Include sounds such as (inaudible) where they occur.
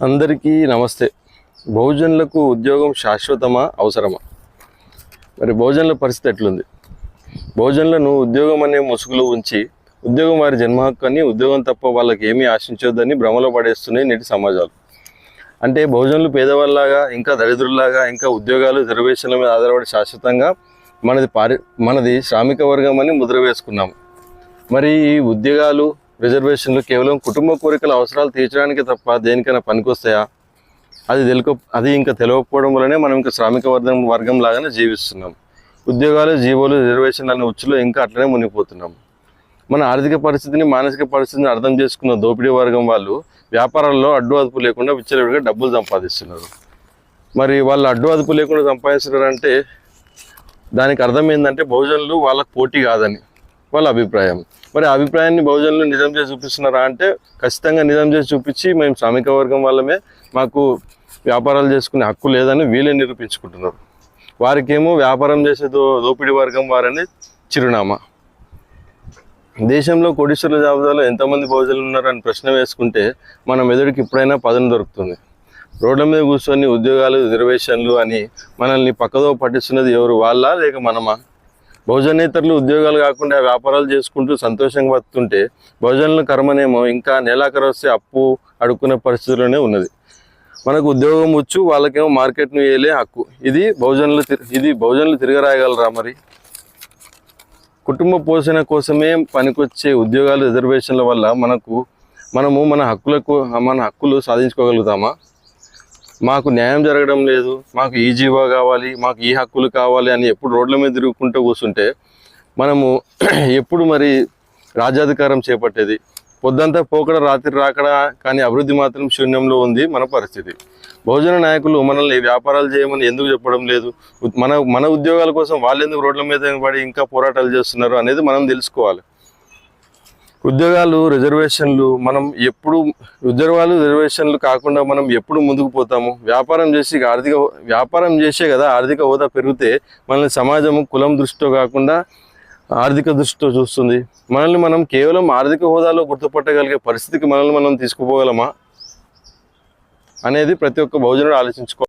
అందరికీ నమస్తే. బహుజనులకు ఉద్యోగం శాశ్వతమా అవసరమా? మరి బహుజనుల పరిస్థితి ఎట్లుంది? బహుజనులను ఉద్యోగం అనే ముసుగులో ఉంచి ఉద్యోగం వారి జన్మ హక్కుని ఉద్యోగం తప్ప వాళ్ళకి ఏమీ ఆశించొద్దని భ్రమలో పడేస్తున్నాయి నేటి సమాజాలు. అంటే బహుజనులు పేదవాళ్ళలాగా ఇంకా దరిద్రుల్లాగా ఇంకా ఉద్యోగాలు రిజర్వేషన్ల మీద ఆధారపడి శాశ్వతంగా మనది పారి మనది శ్రామిక వర్గం అని ముద్ర వేసుకున్నాము. మరి ఈ ఉద్యోగాలు రిజర్వేషన్లు కేవలం కుటుంబ కోరికల అవసరాలు తీర్చడానికి తప్ప దేనికైనా పనికొస్తాయా? అది తెలుక అది ఇంకా తెలియకపోవడం వల్లనే మనం ఇంకా శ్రామిక వర్గం వర్గం లాగానే జీవిస్తున్నాం. ఉద్యోగాలు జీవోలు రిజర్వేషన్లు అనే ఉచ్చులో ఇంకా అట్లనే మునిగిపోతున్నాం. మన ఆర్థిక పరిస్థితిని మానసిక పరిస్థితిని అర్థం చేసుకున్న దోపిడీ వర్గం వాళ్ళు వ్యాపారాల్లో అడ్డు అదుపు లేకుండా విచ్చలవిడిగా డబ్బులు సంపాదిస్తున్నారు. మరి వాళ్ళు అడ్డు అదుపు లేకుండా సంపాదిస్తున్నారంటే దానికి అర్థం ఏంటంటే బహుజనులు వాళ్ళకు పోటీ కాదని. వాళ్ళ అభిప్రాయం. మరి ఆ అభిప్రాయాన్ని బహుజనులు నిజం చేసి చూపిస్తున్నారా అంటే ఖచ్చితంగా నిజం చేసి చూపించి మేము శ్రామిక వర్గం వాళ్ళమే మాకు వ్యాపారాలు చేసుకునే హక్కు లేదని వీళ్ళే నిరూపించుకుంటున్నారు. వారికేమో వ్యాపారం చేసే దో దోపిడీ వర్గం వారని చిరునామా. దేశంలో కోటీశ్వరుల జాబితాలో ఎంతమంది బహుజనులు ఉన్నారని ప్రశ్న వేసుకుంటే మన మెదడుకి ఇప్పుడైనా పదం దొరుకుతుంది. రోడ్ల మీద కూర్చొని ఉద్యోగాలు రిజర్వేషన్లు అని మనల్ని పక్కదో పట్టిస్తున్నది ఎవరు? వాళ్ళ? లేక మనమా? బహుజనేతరులు ఉద్యోగాలు కాకుండా వ్యాపారాలు చేసుకుంటూ సంతోషంగా బతుకుంటే బహుజనుల కర్మనేమో ఇంకా నెలాఖరు వస్తే అప్పు అడుక్కునే పరిస్థితిలోనే ఉన్నది. మనకు ఉద్యోగం వచ్చు వాళ్ళకేమో మార్కెట్ను వేయలే హక్కు. ఇది బహుజనులు ఇది బహుజనులు తిరగరాయగలరా మరి? కుటుంబ పోషణ కోసమే పనికొచ్చే ఉద్యోగాలు రిజర్వేషన్ల వల్ల మనకు మనము మన హక్కులకు మన హక్కులు సాధించుకోగలుగుతామా? మాకు న్యాయం జరగడం లేదు మాకు ఈ జీవో కావాలి మాకు ఈ హక్కులు కావాలి అని ఎప్పుడు రోడ్ల మీద తిరుగుకుంటూ కూర్చుంటే మనము (clears throat) ఎప్పుడు మరి రాజ్యాధికారం చేపట్టేది? పొద్దంతా పోకడ రాత్రి రాకడ కానీ అభివృద్ధి మాత్రం శూన్యంలో ఉంది మన పరిస్థితి. బహుజన నాయకులు మనల్ని వ్యాపారాలు చేయమని ఎందుకు చెప్పడం లేదు? మన మన ఉద్యోగాల కోసం వాళ్ళు ఎందుకు రోడ్ల మీద పడి ఇంకా పోరాటాలు చేస్తున్నారు అనేది మనం తెలుసుకోవాలి. ఉద్యోగాలు రిజర్వేషన్లు మనం ఎప్పుడు ఉద్యోగాలు రిజర్వేషన్లు కాకుండా మనం ఎప్పుడు ముందుకు పోతాము? వ్యాపారం చేసి ఆర్థిక వ్యాపారం చేసే కదా ఆర్థిక హోదా పెరిగితే మనల్ని సమాజం కులం దృష్టితో కాకుండా ఆర్థిక దృష్టితో చూస్తుంది. మనల్ని మనం కేవలం ఆర్థిక హోదాలో గుర్తుపట్టగలిగే పరిస్థితికి మనల్ని మనం తీసుకుపోగలమా? అనేది ప్రతి ఒక్క బహుజనుడు ఆలోచించుకో